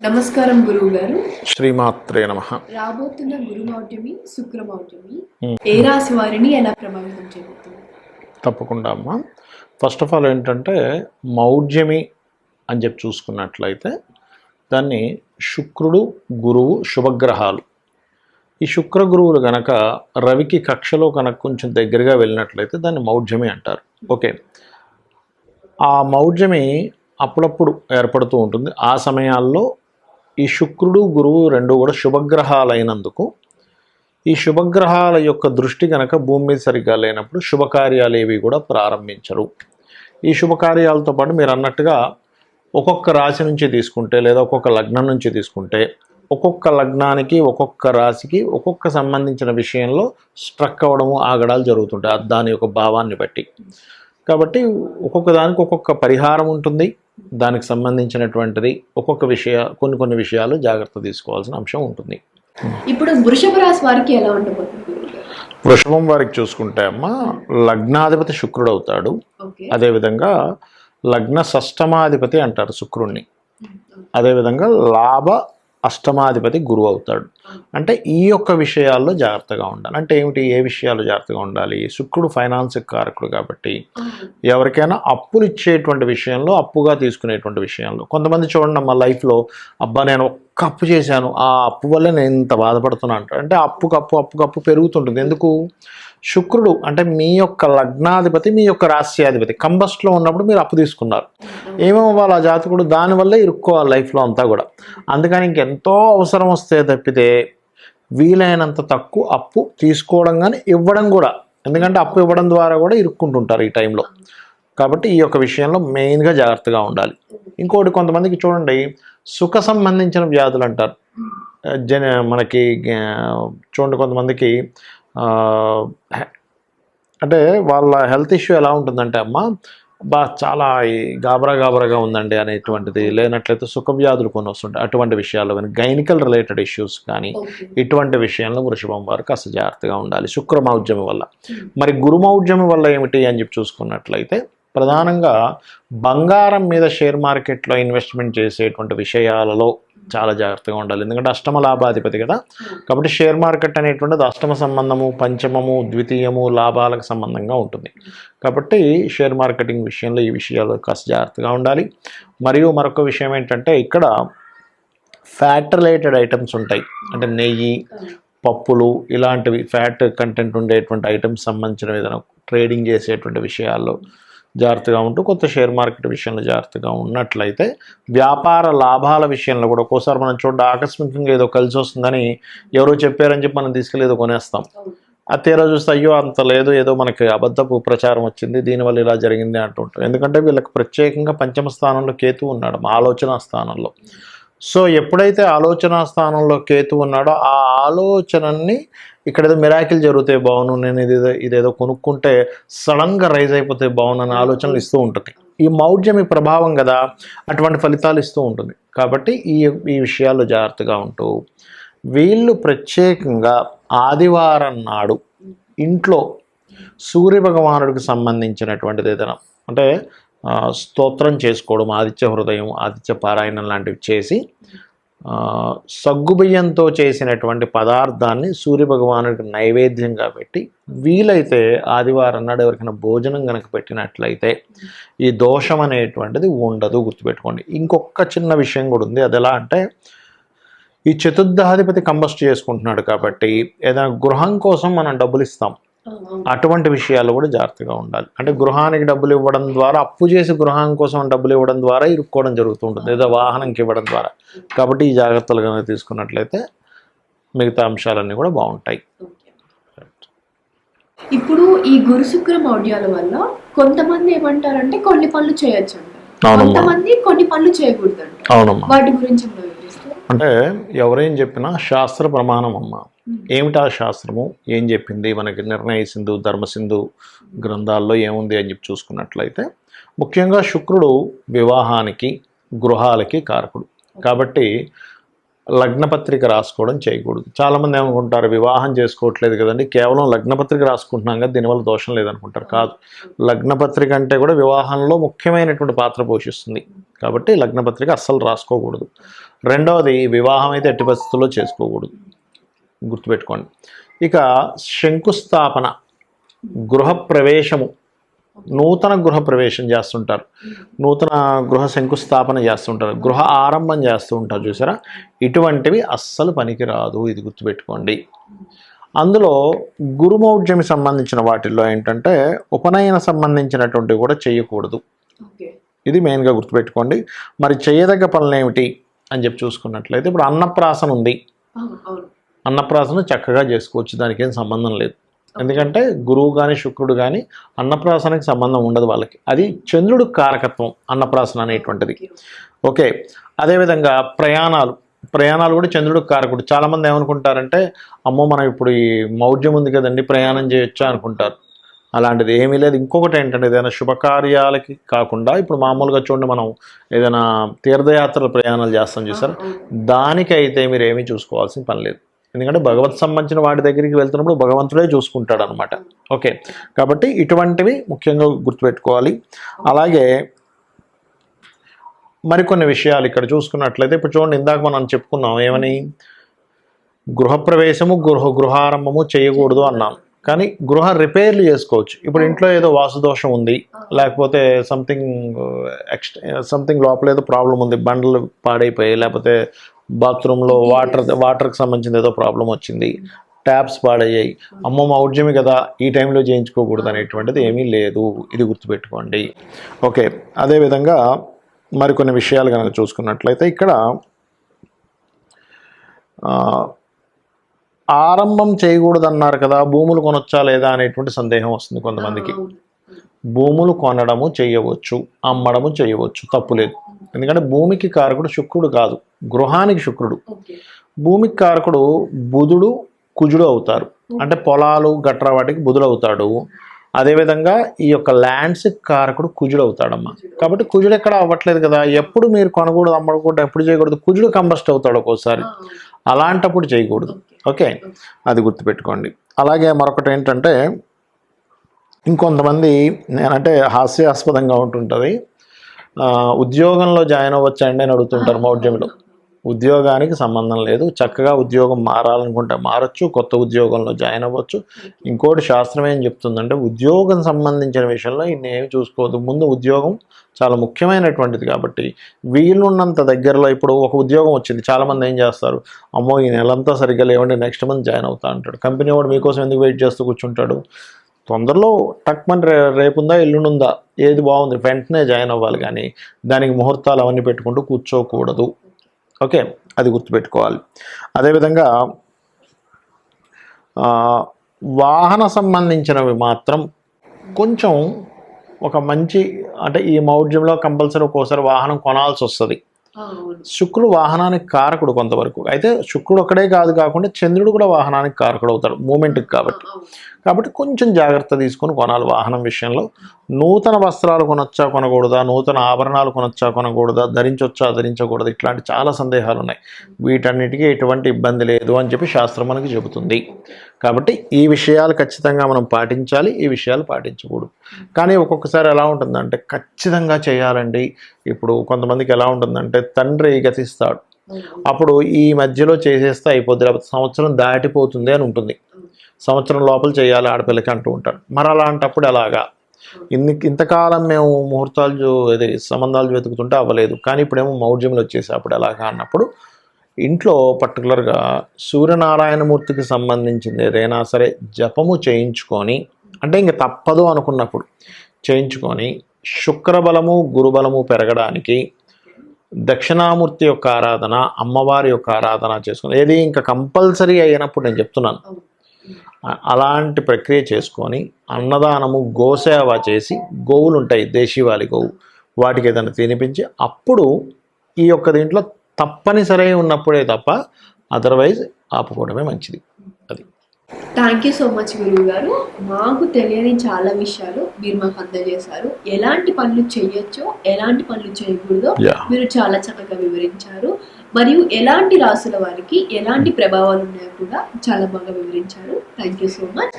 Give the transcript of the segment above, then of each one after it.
నమస్కారం గురువు గారు శ్రీమాత్రే నమ. రాబోతున్న గురుమౌఢ్యమి శుక్రమౌఢ్యమి ఏ రాశి వారిని ఎలా ప్రభావితం చేయబోతుంది తప్పకుండా అమ్మ. ఫస్ట్ ఆఫ్ ఆల్ ఏంటంటే మౌఢ్యమి అని చెప్పి చూసుకున్నట్లయితే దాన్ని శుక్రుడు గురువు శుభగ్రహాలు. ఈ శుక్ర గురువులు గనక రవికి కక్షలో కనుక కొంచెం దగ్గరగా వెళ్ళినట్లయితే దాన్ని మౌఢ్యమి అంటారు. ఓకే. ఆ మౌఢ్యమి అప్పుడప్పుడు ఏర్పడుతూ ఉంటుంది. ఆ సమయాల్లో ఈ శుక్రుడు గురువు రెండు కూడా శుభగ్రహాలైనందుకు. ఈ శుభగ్రహాల యొక్క దృష్టి కనుక భూమి మీద సరిగ్గా లేనప్పుడు శుభకార్యాలు ఏవి కూడా ప్రారంభించరు. ఈ శుభకార్యాలతో పాటు మీరు అన్నట్టుగా ఒక్కొక్క రాశి నుంచి తీసుకుంటే లేదా ఒక్కొక్క లగ్నం నుంచి తీసుకుంటే ఒక్కొక్క లగ్నానికి ఒక్కొక్క రాశికి ఒక్కొక్క సంబంధించిన విషయంలో స్ట్రక్ అవ్వడము ఆగడాలు జరుగుతుంటాయి. దాని యొక్క భావాన్ని బట్టి. కాబట్టి ఒక్కొక్క దానికి ఒక్కొక్క పరిహారం ఉంటుంది. దానికి సంబంధించినటువంటిది ఒక్కొక్క విషయ కొన్ని కొన్ని విషయాలు జాగ్రత్త తీసుకోవాల్సిన అంశం ఉంటుంది. ఇప్పుడు వృషభ రాశి వారికి ఎలా ఉండబోతుంది? వృషభం వారికి చూసుకుంటే అమ్మ లగ్నాధిపతి శుక్రుడు అవుతాడు అదేవిధంగా లగ్న షష్టమాధిపతి అంటారు శుక్రుణ్ణి. అదేవిధంగా లాభ అష్టమాధిపతి గురువు అవుతాడు. అంటే ఈ యొక్క విషయాల్లో జాగ్రత్తగా ఉండాలి. అంటే ఏమిటి? ఏ విషయాల్లో జాగ్రత్తగా ఉండాలి? శుక్రుడు ఫైనాన్స్ కారకుడు కాబట్టి ఎవరికైనా అప్పులు ఇచ్చేటువంటి విషయంలో అప్పుగా తీసుకునేటువంటి విషయంలో. కొంతమంది చూడండి మా లైఫ్లో అబ్బా నేను ఒక్క అప్పు చేశాను. ఆ అప్పు వల్లే నేను ఇంత బాధపడుతున్నా అంటారు. అంటే అప్పు అప్పుకు అప్పు పెరుగుతుంటుంది. ఎందుకు? శుక్రుడు అంటే మీ యొక్క లగ్నాధిపతి మీ యొక్క రాశ్యాధిపతి. కంబస్ట్లో ఉన్నప్పుడు మీరు అప్పు తీసుకున్నారు. ఏమవ్వాలి వాళ్ళ జాతకుడు? దానివల్లే ఇరుక్కోవాలి లైఫ్లో అంతా కూడా. అందుకని ఇంకెంతో అవసరం వస్తే తప్పితే వీలైనంత తక్కువ అప్పు తీసుకోవడం కానీ ఇవ్వడం కూడా. ఎందుకంటే అప్పు ఇవ్వడం ద్వారా కూడా ఇరుక్కుంటుంటారు ఈ టైంలో. కాబట్టి ఈ యొక్క విషయంలో మెయిన్గా జాగ్రత్తగా ఉండాలి. ఇంకోటి కొంతమందికి చూడండి సుఖ సంబంధించిన వ్యాధులు అంటారు. జన మనకి చూడండి కొంతమందికి అంటే వాళ్ళ హెల్త్ ఇష్యూ ఎలా ఉంటుందంటే అమ్మ బా చాలా గాబరా గాబరాగా ఉందండి అనేటువంటిది. లేనట్లయితే సుఖ వ్యాధులు కొన్ని వస్తుంటాయి అటువంటి విషయాలు కానీ గైనికల్ రిలేటెడ్ ఇష్యూస్ కానీ ఇటువంటి విషయంలో వృషభం వారు కాస్త జాగ్రత్తగా ఉండాలి. శుక్రమౌఢ్యమి వల్ల. మరి గురుమౌఢ్యమి వల్ల ఏమిటి అని చెప్పి చూసుకున్నట్లయితే ప్రధానంగా బంగారం మీద షేర్ మార్కెట్లో ఇన్వెస్ట్మెంట్ చేసేటువంటి విషయాలలో చాలా జాగ్రత్తగా ఉండాలి. ఎందుకంటే అష్టమ లాభాధిపతి కదా. కాబట్టి షేర్ మార్కెట్ అనేటువంటిది అష్టమ సంబంధము పంచమము ద్వితీయము లాభాలకు సంబంధంగా ఉంటుంది. కాబట్టి షేర్ మార్కెటింగ్ విషయంలో ఈ విషయాలు కాస్త జాగ్రత్తగా ఉండాలి. మరియు మరొక విషయం ఏంటంటే ఇక్కడ ఫ్యాట్ రిలేటెడ్ ఐటమ్స్ ఉంటాయి. అంటే నెయ్యి పప్పులు ఇలాంటివి ఫ్యాట్ కంటెంట్ ఉండేటువంటి ఐటమ్స్ సంబంధించిన ఏదైనా ట్రేడింగ్ చేసేటువంటి విషయాల్లో జాగ్రత్తగా ఉంటూ కొత్త షేర్ మార్కెట్ విషయంలో జాగ్రత్తగా ఉన్నట్లయితే వ్యాపార లాభాల విషయంలో కూడా ఒక్కోసారి మనం చూడ ఆకస్మికంగా ఏదో కలిసి వస్తుందని ఎవరో చెప్పారని చెప్పి మనం తీసుకెళ్ళి కొనేస్తాం. ఆ తీరా చూస్తే అయ్యో అంత లేదు ఏదో మనకి అబద్ధపు ప్రచారం వచ్చింది దీనివల్ల ఇలా జరిగింది అంటుంటాం. ఎందుకంటే వీళ్ళకి ప్రత్యేకంగా పంచమ స్థానంలో కేతు ఉన్నాడు ఆలోచన స్థానంలో. సో ఎప్పుడైతే ఆలోచన స్థానంలో కేతు ఉన్నాడో ఆ ఆలోచనని ఇక్కడ ఏదో మిరాకిల్ జరిగితే బాగును నేను ఇది ఇదేదో కొనుక్కుంటే సడన్గా రైజ్ అయిపోతే బాగును అనే ఆలోచనలు ఇస్తూ ఉంటుంది. ఈ మౌఢ్యమి ప్రభావం కదా అటువంటి ఫలితాలు ఇస్తూ ఉంటుంది. కాబట్టి ఈ ఈ విషయాల్లో జాగ్రత్తగా ఉంటూ వీళ్ళు ప్రత్యేకంగా ఆదివారం నాడు ఇంట్లో సూర్య భగవానుడికి సంబంధించినటువంటిది ఏదైనా అంటే స్తోత్రం చేసుకోవడం ఆదిత్య హృదయం ఆదిత్య పారాయణం లాంటివి చేసి సగ్గుబియ్యంతో చేసినటువంటి పదార్థాన్ని సూర్య భగవానుడికి నైవేద్యంగా పెట్టి వీలైతే ఆదివారం నాడు ఎవరికైనా భోజనం కనుక పెట్టినట్లయితే ఈ దోషం అనేటువంటిది ఉండదు గుర్తుపెట్టుకోండి. ఇంకొక చిన్న విషయం కూడా ఉంది. అది ఎలా అంటే ఈ చతుర్థాధిపతి కంబస్ట్ చేసుకుంటున్నాడు కాబట్టి ఏదైనా గృహం కోసం మనం డబ్బులు ఇస్తాం. అటువంటి విషయాలు కూడా జాగ్రత్తగా ఉండాలి. అంటే గృహానికి డబ్బులు ఇవ్వడం ద్వారా అప్పు చేసి గృహం కోసం డబ్బులు ఇవ్వడం ద్వారా ఇరుక్కోవడం జరుగుతుంటుంది లేదా వాహనంకి ఇవ్వడం ద్వారా. కాబట్టి ఈ జాగ్రత్తలు కనుక తీసుకున్నట్లయితే మిగతా అంశాలన్నీ కూడా బాగుంటాయి. ఇప్పుడు ఈ గురు శుక్ర మౌఢ్యాల వల్ల కొంతమంది ఏమంటారంటే కొన్ని పనులు చేయొచ్చు కొంతమంది కొన్ని పనులు చేయకూడదు వాటి గురించి? అంటే ఎవరేం చెప్పినా శాస్త్ర ప్రమాణం అమ్మ. ఏమిటి శాస్త్రము? ఏం చెప్పింది? మనకి నిర్ణయ సింధు ధర్మసింధు గ్రంథాల్లో ఏముంది అని చెప్పి చూసుకున్నట్లయితే ముఖ్యంగా శుక్రుడు వివాహానికి గృహాలకి కారకుడు. కాబట్టి లగ్నపత్రిక రాసుకోవడం చేయకూడదు. చాలామంది ఏమనుకుంటారు వివాహం చేసుకోవట్లేదు కదండి కేవలం లగ్నపత్రిక రాసుకుంటున్నాం కదా దీనివల్ల దోషం లేదనుకుంటారు. కాదు. లగ్నపత్రిక అంటే కూడా వివాహంలో ముఖ్యమైనటువంటి పాత్ర పోషిస్తుంది. కాబట్టి లగ్నపత్రిక అస్సలు రాసుకోకూడదు. రెండవది వివాహం అయితే ఎట్టి పరిస్థితుల్లో చేసుకోకూడదు. గుర్తుపెట్టుకోండి. ఇక శంకుస్థాపన గృహప్రవేశము నూతన గృహ ప్రవేశం చేస్తుంటారు. నూతన గృహ శంకుస్థాపన చేస్తుంటారు. గృహ ఆరంభం చేస్తూ ఉంటారు చూసారా? ఇటువంటివి అస్సలు పనికిరాదు. ఇది గుర్తుపెట్టుకోండి. అందులో గురుమౌఢ్యమి సంబంధించిన వాటిల్లో ఏంటంటే ఉపనయన సంబంధించినటువంటివి కూడా చేయకూడదు. ఇది మెయిన్గా గుర్తుపెట్టుకోండి. మరి చేయదగ్గ పనులు ఏమిటి అని చెప్పి చూసుకున్నట్లయితే ఇప్పుడు అన్నప్రాసన ఉంది అన్నప్రాసన చక్కగా చేసుకోవచ్చు. దానికి ఏం సంబంధం లేదు. ఎందుకంటే గురువు కానీ శుక్రుడు కానీ అన్నప్రాసనకి సంబంధం ఉండదు వాళ్ళకి. అది చంద్రుడు కారకత్వం అన్నప్రాసన అనేటువంటిది. ఓకే అదేవిధంగా ప్రయాణాలు. ప్రయాణాలు కూడా చంద్రుడు కారకుడు. చాలామంది ఏమనుకుంటారంటే అమ్మో మనం ఇప్పుడు ఈ మౌఢ్యం ఉంది కదండి ప్రయాణం చేయొచ్చా అనుకుంటారు. అలాంటిది ఏమీ లేదు. ఇంకొకటి ఏంటంటే ఏదైనా శుభకార్యాలకి కాకుండా ఇప్పుడు మామూలుగా చూడండి మనం ఏదైనా తీర్థయాత్రల ప్రయాణాలు చేస్తాం చూసారు? దానికైతే మీరు ఏమీ చూసుకోవాల్సిన పని లేదు. ఎందుకంటే భగవత్ సంబంధించిన వాటి దగ్గరికి వెళ్తున్నప్పుడు భగవంతుడే చూసుకుంటాడు అనమాట ఓకే. కాబట్టి ఇటువంటివి ముఖ్యంగా గుర్తుపెట్టుకోవాలి. అలాగే మరికొన్ని విషయాలు ఇక్కడ చూసుకున్నట్లయితే ఇప్పుడు చూడండి ఇందాక మనం చెప్పుకున్నాం ఏమని? గృహప్రవేశము గృహ గృహారంభము చేయకూడదు అన్నాం. కానీ గృహ రిపేర్లు చేసుకోవచ్చు. ఇప్పుడు ఇంట్లో ఏదో వాసుదోషం ఉంది లేకపోతే సంథింగ్ ఎక్స్ సంథింగ్ లోపల ఏదో ప్రాబ్లం ఉంది బండలు పాడైపోయాయి లేకపోతే బాత్రూంలో వాటర్ వాటర్కి సంబంధించిన ఏదో ప్రాబ్లం వచ్చింది. ట్యాప్స్ పాడయ్యాయి. అమ్మ మౌఢ్యమి కదా ఈ టైంలో చేయించుకోకూడదు అనేటువంటిది ఏమీ లేదు. ఇది గుర్తుపెట్టుకోండి. ఓకే అదేవిధంగా మరికొన్ని విషయాలు కనుక చూసుకున్నట్లయితే ఇక్కడ ఆరంభం చేయకూడదు అన్నారు కదా భూములు కొనొచ్చా లేదా అనేటువంటి సందేహం వస్తుంది కొంతమందికి. భూములు కొనడము చేయవచ్చు అమ్మడము చేయవచ్చు తప్పు లేదు. ఎందుకంటే భూమికి కారకుడు శుక్రుడు కాదు గృహానికి శుక్రుడు. భూమికి కారకుడు బుధుడు కుజుడు అవుతారు. అంటే పొలాలు గట్రా వాటికి బుధుడు అవుతాడు. అదేవిధంగా ఈ యొక్క ల్యాండ్స్ కారకుడు కుజుడు అవుతాడమ్మా. కాబట్టి కుజుడు ఎక్కడ అవ్వట్లేదు కదా? ఎప్పుడు మీరు కొనకూడదు అమ్మకూడదు ఎప్పుడు చేయకూడదు కుజుడు కంబస్ట్ అవుతాడు ఒక్కోసారి. అలాంటప్పుడు చేయకూడదు. ఓకే? అది గుర్తుపెట్టుకోండి. అలాగే మరొకటి ఏంటంటే ఇంకొంతమంది నేనంటే హాస్యాస్పదంగా ఉంటుంటుంది. ఉద్యోగంలో జాయిన్ అవ్వచ్చండి అని అడుగుతుంటారు మౌఢ్యంలో. ఉద్యోగానికి సంబంధం లేదు. చక్కగా ఉద్యోగం మారాలనుకుంటే మారచ్చు కొత్త ఉద్యోగంలో జాయిన్ అవ్వచ్చు. ఇంకోటి శాస్త్రం ఏం చెప్తుందంటే ఉద్యోగం సంబంధించిన విషయంలో ఇన్నేమి చూసుకోవద్దు. ముందు ఉద్యోగం చాలా ముఖ్యమైనటువంటిది కాబట్టి వీలున్నంత దగ్గరలో ఇప్పుడు ఒక ఉద్యోగం వచ్చింది. చాలామంది ఏం చేస్తారు? అమ్మో ఈ నెలంతా సరిగ్గా లేవండి నెక్స్ట్ మంత్ జాయిన్ అవుతా అంటాడు. కంపెనీ వాడు మీకోసం ఎందుకు వెయిట్ చేస్తూ కూర్చుంటాడు? తొందరలో టక్మన్ రే రేపుందా ఎల్లుండుందా ఏది బాగుంది వెంటనే జాయిన్ అవ్వాలి కానీ దానికి ముహూర్తాలు అవన్నీ పెట్టుకుంటూ కూర్చోకూడదు. ఓకే అది గుర్తుపెట్టుకోవాలి. అదేవిధంగా వాహన సంబంధించినవి మాత్రం కొంచెం ఒక మంచి అంటే ఈ మౌఢ్యంలో కంపల్సరీ ఒక్కోసారి వాహనం కొనాల్సి వస్తుంది శుక్రుడు వాహనానికి కారకుడు కొంతవరకు. అయితే శుక్రుడు ఒక్కడే కాదు కాకుండా చంద్రుడు కూడా వాహనానికి కారకుడు అవుతాడు మూమెంట్కి కాబట్టి. కాబట్టి కొంచెం జాగ్రత్త తీసుకొని కొనాలి వాహనం విషయంలో. నూతన వస్త్రాలు కొనొచ్చా కొనకూడదా? నూతన ఆభరణాలు కొనొచ్చా కొనకూడదా? ధరించొచ్చా ధరించకూడదు? ఇట్లాంటి చాలా సందేహాలు ఉన్నాయి. వీటన్నిటికీ ఎటువంటి ఇబ్బంది లేదు అని చెప్పి శాస్త్రం మనకి చెబుతుంది. కాబట్టి ఈ విషయాలు ఖచ్చితంగా మనం పాటించాలి ఈ విషయాలు పాటించకూడదు. కానీ ఒక్కొక్కసారి ఎలా ఉంటుందంటే ఖచ్చితంగా చేయాలండి. ఇప్పుడు కొంతమందికి ఎలా ఉంటుందంటే తండ్రి గతిస్తాడు. అప్పుడు ఈ మధ్యలో చేసేస్తే అయిపోద్ది లేకపోతే సంవత్సరం దాటిపోతుంది అని ఉంటుంది. సంవత్సరం లోపల చేయాలి ఆడపిల్లకి అంటూ ఉంటారు మరి అలాంటప్పుడు ఎలాగా? ఇన్ని ఇంతకాలం మేము ముహూర్తాలు ఇది సంబంధాలు వెతుకుతుంటే అవ్వలేదు. కానీ ఇప్పుడేమో మౌఢ్యంలో వచ్చేసి అప్పుడు ఎలాగా అన్నప్పుడు ఇంట్లో పర్టికులర్గా సూర్యనారాయణమూర్తికి సంబంధించింది ఏదైనా సరే జపము చేయించుకొని అంటే ఇంక తప్పదు అనుకున్నప్పుడు చేయించుకొని శుక్రబలము గురుబలము పెరగడానికి దక్షిణామూర్తి యొక్క ఆరాధన అమ్మవారి యొక్క ఆరాధన చేసుకుని ఏది ఇంకా కంపల్సరీ అయినప్పుడు నేను చెప్తున్నాను. అలాంటి ప్రక్రియ చేసుకొని అన్నదానము గోసేవ చేసి గోవులు ఉంటాయి దేశీవాలి గోవు వాటికి ఏదైనా తినిపించి అప్పుడు ఈ యొక్క దీంట్లో తప్పనిసరి ఉన్నప్పుడే తప్ప అదర్వైజ్ ఆపుకోవడమే మంచిది. థ్యాంక్ యూ సో మచ్ గురువు గారు మాకు తెలియని చాలా విషయాలు మీరు మాకు అందజేశారు. ఎలాంటి పనులు చేయొచ్చో ఎలాంటి పనులు చేయకూడదో మీరు చాలా చక్కగా వివరించారు. మరియు ఎలాంటి రాసుల వారికి ఎలాంటి ప్రభావాలు ఉన్నాయో కూడా చాలా బాగా వివరించారు. థ్యాంక్ యూ సో మచ్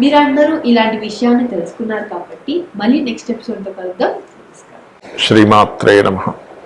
మీరందరూ ఇలాంటి విషయాన్ని తెలుసుకున్నారు కాబట్టి మళ్ళీ నెక్స్ట్ ఎపిసోడ్తో కలుద్దాం. శ్రీమాత్రే నమ.